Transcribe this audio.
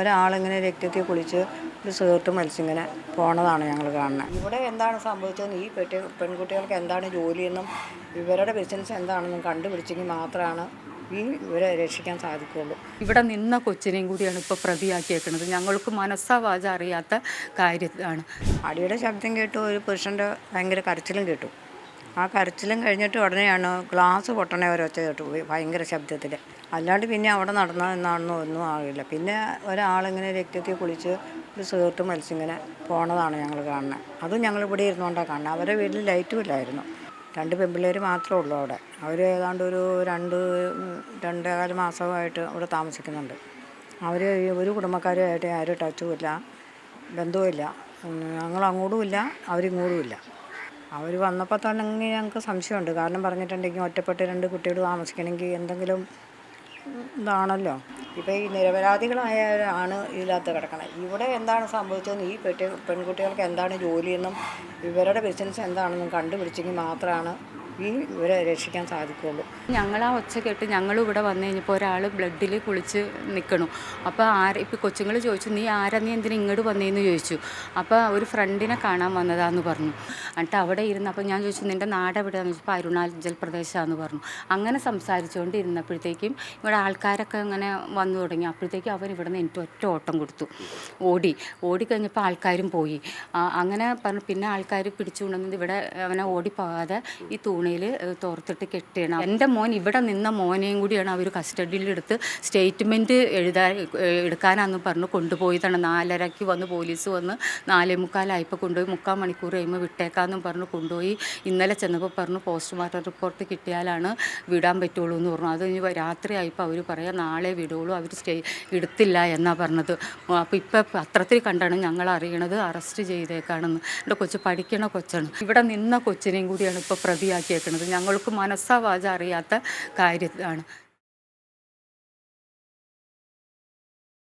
ഒരാളിങ്ങനെ രക്തത്തിൽ കുളിച്ച് ഒരു സിഗരറ്റ് മത്സ്യങ്ങനെ പോണതാണ് ഞങ്ങൾ കാണുന്നത് ഇവിടെ എന്താണ് സംഭവിച്ചതെന്ന് ഈ പെട്ടി പെൺകുട്ടികൾക്ക് എന്താണ് ജോലിയെന്നും ഇവരുടെ ബിസിനസ് എന്താണെന്നും കണ്ടുപിടിച്ചെങ്കിൽ മാത്രമാണ് ഈ ഇവരെ രക്ഷിക്കാൻ സാധിക്കുകയുള്ളൂ. ഇവിടെ നിന്ന കൊച്ചിനെയും കൂടിയാണ് ഇപ്പോൾ പ്രതിയാക്കിയേക്കുന്നത് ഞങ്ങൾക്ക് മനസ്സാവാച അറിയാത്ത കാര്യമാണ് അടിയുടെ ശബ്ദം കേട്ടു ഒരു പുരുഷന്റെ ഭയങ്കര കരച്ചിലും കേട്ടു. ആ കരച്ചിലും കഴിഞ്ഞിട്ട് ഉടനെയാണ് ഗ്ലാസ് പൊട്ടണ ഒരൊച്ച കേട്ടു പോയി ഭയങ്കര ശബ്ദത്തിൽ അല്ലാണ്ട് പിന്നെ അവിടെ നടന്ന എന്നാണെന്നോ ഒന്നും ആകില്ല. പിന്നെ ഒരാളിങ്ങനെ രക്തത്തിൽ കുളിച്ച് ഒരു സിഗരറ്റ് മത്സ്യങ്ങനെ പോണതാണ് ഞങ്ങൾ കാണുന്നത് അതും ഞങ്ങൾ ഇവിടെ ഇരുന്നുകൊണ്ടാണ് കാണുന്നത് അവരുടെ വീട്ടിൽ ലൈറ്റും ഇല്ലായിരുന്നു. രണ്ട് പെമ്പിള്ളേർ മാത്രമേ ഉള്ളൂ അവിടെ. അവർ ഏതാണ്ട് ഒരു രണ്ട് രണ്ടേകാൽ മാസമായിട്ട് അവിടെ താമസിക്കുന്നുണ്ട്. അവർ ഒരു കുടുംബക്കാരുമായിട്ട് ആരും ടച്ചുമില്ല ബന്ധവുമില്ല ഞങ്ങൾ അങ്ങോട്ടുമില്ല അവരിങ്ങോട്ടും ഇല്ല. അവർ വന്നപ്പോൾ തന്നെ ഞങ്ങൾക്ക് സംശയമുണ്ട്. കാരണം പറഞ്ഞിട്ടുണ്ടെങ്കിൽ ഒറ്റപ്പെട്ട് രണ്ട് കുട്ടികൾ താമസിക്കണമെങ്കിൽ എന്തെങ്കിലും ഇതാണല്ലോ. ഇപ്പോൾ ഈ നിരപരാധികളായവരാണ് ഇതിനകത്ത് കിടക്കണത് ഇവിടെ എന്താണ് സംഭവിച്ചതെന്ന് ഈ പെട്ടി പെൺകുട്ടികൾക്ക് എന്താണ് ജോലിയെന്നും ഇവരുടെ ബിസിനസ് എന്താണെന്നും കണ്ടുപിടിച്ചെങ്കിൽ മാത്രമാണ് ഈ ഇവരെ രക്ഷിക്കാൻ സാധിക്കുകയുള്ളൂ. ഞങ്ങൾ ആ ഒച്ച കേട്ട് ഞങ്ങൾ ഇവിടെ വന്നു കഴിഞ്ഞപ്പോൾ ഒരാൾ ബ്ലഡിൽ കുളിച്ച് നിൽക്കണു അപ്പോൾ ആര് ഇപ്പോൾ കൊച്ചുങ്ങൾ ചോദിച്ചു നീ ആരാ? നീ എന്തിനാ ഇങ്ങോട്ട് വന്നേന്ന് ചോദിച്ചു? അപ്പോൾ ഒരു ഫ്രണ്ടിനെ കാണാൻ വന്നതാന്ന് പറഞ്ഞു. എന്നിട്ട് അവിടെ ഇരുന്ന് അപ്പോൾ ഞാൻ ചോദിച്ചു നിന്റെ നാട് എവിടെയാണെന്ന് ചോദിച്ചപ്പോൾ അരുണാചൽ പ്രദേശാന്ന് പറഞ്ഞു. അങ്ങനെ സംസാരിച്ചുകൊണ്ട് ഇരുന്നപ്പോഴത്തേക്കും ഇവിടെ ആൾക്കാരൊക്കെ അങ്ങനെ വന്നു തുടങ്ങി. അപ്പോഴത്തേക്കും അവൻ ഇവിടെ നിന്ന് എനിക്ക് ഒറ്റ ഓട്ടം കൊടുത്തു. ഓടി. ഓടിക്കഴിഞ്ഞപ്പോൾ ആൾക്കാരും പോയി. അങ്ങനെ പറഞ്ഞു പിന്നെ ആൾക്കാർ പിടിച്ചു കൊണ്ടുവന്നത് ഇവിടെ അവനെ ഓടിപ്പോകാതെ ഈ തൂണയിൽ തോർത്തിട്ട് കെട്ടിയണം. എന്റെ മോൻ ഇവിടെ നിന്ന മോനെയും കൂടിയാണ് അവർ കസ്റ്റഡിയിലെടുത്ത് സ്റ്റേറ്റ്മെന്റ് എഴുതാൻ എടുക്കാനാന്ന് പറഞ്ഞു കൊണ്ടുപോയതാണ്. നാലരയ്ക്ക് വന്ന് പോലീസ് വന്ന് നാലേ മുക്കാലായപ്പോൾ കൊണ്ടുപോയി. മുക്കാൽ മണിക്കൂർ കഴിയുമ്പോൾ വിട്ടേക്കാമെന്നും പറഞ്ഞ് കൊണ്ടുപോയി. ഇന്നലെ ചെന്നപ്പോൾ പറഞ്ഞു പോസ്റ്റ്മോർട്ടം റിപ്പോർട്ട് കിട്ടിയാലാണ് വിടാൻ പറ്റുള്ളൂ എന്ന് പറഞ്ഞു. അത് കഴിഞ്ഞ് രാത്രി ആയപ്പോൾ അവർ പറയാം നാളെ വിടുള്ളൂ അവർ സ്റ്റേ എടുത്തില്ല എന്നാണ് പറഞ്ഞത്. അപ്പോൾ ഇപ്പം പത്രത്തിൽ കണ്ടാണ് ഞങ്ങൾ അറിയണത് അറസ്റ്റ് ചെയ്തേക്കാണെന്ന്. എന്റെ കൊച്ചു പഠിക്കണ കൊച്ചാണ്. ഇവിടെ നിന്ന കൊച്ചിനെയും കൂടിയാണ് ഇപ്പോൾ പ്രതിയാക്കിയേക്കുന്നത് ഞങ്ങൾക്ക് മനസ്സാവാച അറിയാത്ത കാര്യമാണ്